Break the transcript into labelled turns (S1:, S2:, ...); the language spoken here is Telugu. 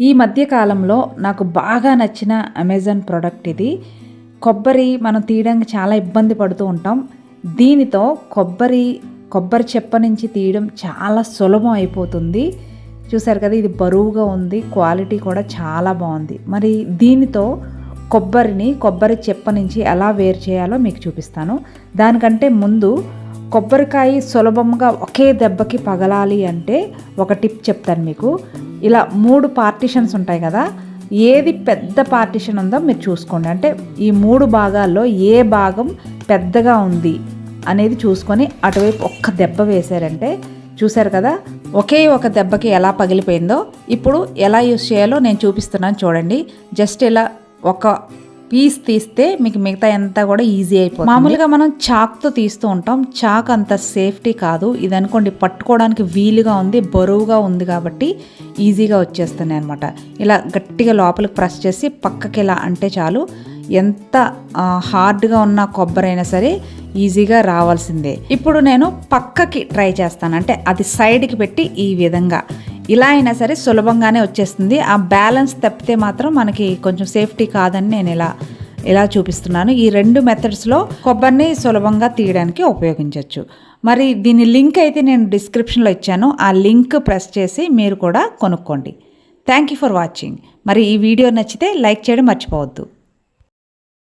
S1: ఈ మధ్యకాలంలో నాకు బాగా నచ్చిన అమెజాన్ ప్రోడక్ట్ ఇది. కొబ్బరి మనం తీయడానికి చాలా ఇబ్బంది పడుతూ ఉంటాం. దీనితో కొబ్బరి కొబ్బరి చెప్ప నుంచి తీయడం చాలా సులభం అయిపోతుంది. చూసారు కదా ఇది బరువుగా ఉంది క్వాలిటీ కూడా చాలా బాగుంది. మరి దీనితో కొబ్బరిని కొబ్బరి చెప్ప నుంచి ఎలా వేరు చేయాలో మీకు చూపిస్తాను. దానికంటే ముందు కొబ్బరికాయ సులభంగా ఒకే దెబ్బకి పగలాలి అంటే ఒక టిప్ చెప్తాను మీకు. ఇలా మూడు పార్టిషన్స్ ఉంటాయి కదా ఏది పెద్ద పార్టిషన్ ఉందో మీరు చూసుకోండి. అంటే ఈ మూడు భాగాల్లో ఏ భాగం పెద్దగా ఉంది అనేది చూసుకొని అటువైపు ఒక్క దెబ్బ వేశారంటే చూశారు కదా ఒకే ఒక దెబ్బకి ఎలా పగిలిపోయిందో ఇప్పుడు ఎలా యూస్ చేయాలో నేను చూపిస్తున్నాను చూడండి. జస్ట్ ఇలా ఒక పీస్ తీస్తే మీకు మిగతా అంతా కూడా ఈజీ అయిపోతుంది. మామూలుగా మనం చాక్తో తీస్తూ ఉంటాం. చాక్ అంత సేఫ్టీ కాదు. ఇది అనుకోండి పట్టుకోవడానికి వీలుగా ఉంది బరువుగా ఉంది కాబట్టి ఈజీగా వచ్చేస్తున్నాయి అనమాట ఇలా గట్టిగా లోపలికి ప్రెస్ చేసి పక్కకి ఇలా అంటే చాలు. ఎంత హార్డ్గా ఉన్న కొబ్బరి అయినా సరే ఈజీగా రావాల్సిందే. ఇప్పుడు నేను పక్కకి ట్రై చేస్తాను. అంటే అది సైడ్కి పెట్టి ఈ విధంగా. ఇలా అయినా సరే సులభంగానే వచ్చేస్తుంది. ఆ బ్యాలెన్స్ తప్పితే మాత్రం మనకి కొంచెం సేఫ్టీ కాదని నేను ఇలా ఇలా చూపిస్తున్నాను. ఈ రెండు మెథడ్స్లో కొబ్బరిని సులభంగా తీయడానికి ఉపయోగించవచ్చు మరి దీని లింక్ అయితే నేను డిస్క్రిప్షన్లో ఇచ్చాను. ఆ లింక్ ప్రెస్ చేసి మీరు కూడా కొనుక్కోండి. థ్యాంక్ యూ ఫర్ వాచింగ్ మరి ఈ వీడియో నచ్చితే లైక్ చేయడం మర్చిపోవద్దు.